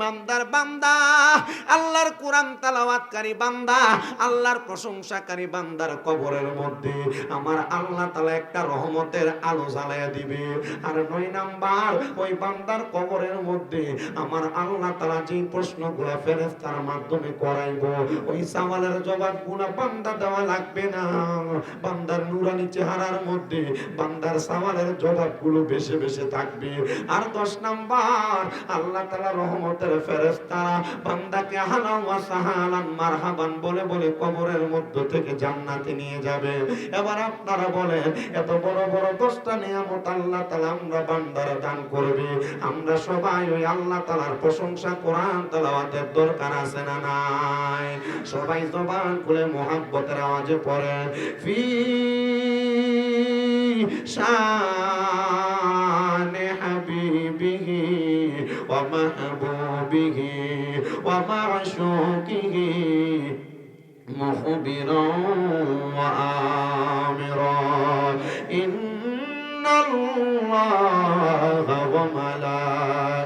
ইমানদার বান্দা, আল্লাহর কোরআন তালাওয়াতকারী বান্দা, আল্লাহর প্রশংসাকারী বান্দার কবরের মধ্যে আমার আল্লাহ তালা একটা রহমতের আলো জ্বালায়া দিবে। আর নয় নাম্বার, ওই বান্দার কবরের মধ্যে আমার আল্লাহ তালা যে প্রশ্নগুলা ফেরেস্তার মাধ্যমে করাইব, ওই সওয়ালের জবাবগুলা বান্দা দেওয়া লাগবে না। বান্দার নুরানি চেহারার মধ্যে বান্দার সওয়ালের জবাবগুলো বেশি বেশি থাকবে। আর দশ নাম্বার, আল্লাহ তালা রহমতের ফেরেস্তারা বান্দাকে হালা ওয়া সাহালান মারহাবান বলে বলে কবরের মধ্য থেকে জান্নাতে নিয়ে যাবে। এবার আপনারা বলেন, এত বড় বড় দশটা নিয়ামত আল্লাহ তালা আমরা বান্দারা দান করবে? আমরা সবাই ওই আল্লাহ তালার প্রশংসা, কোরআন, তালাওয়াতের দরকার আছে না নাই? সবাই জবান খুলে মোহাব্বতের আওয়াজে পড়ে ফি শান ومحبوبه ومعشوقه مخبرا وآمرا. إن الله وملائكته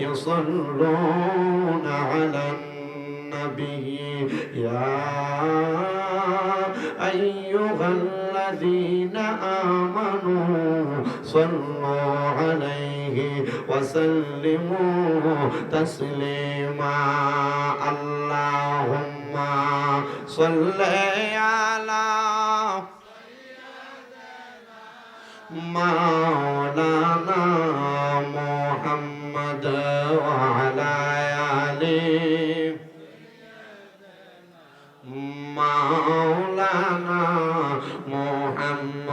يصلون على النبي. يا أيها الناس الذين آمنوا صلوا عليه وسلموا تسليما اللهم صل على مولانا محمد وعلى آله مولانا محمد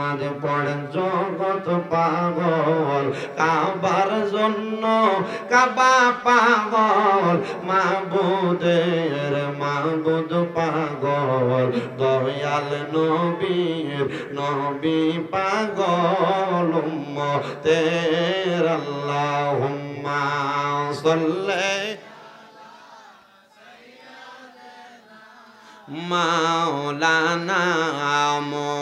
মোহাম্মদ পড়েন জগৎ পাগল, কাবার জন্য কাবা পাগল, মাবুদের মাবুদ পাগল, দয়াল নবীর নবী পাগল, উম্মতের আল্লাহুম্মা সাল্লি মাওলানা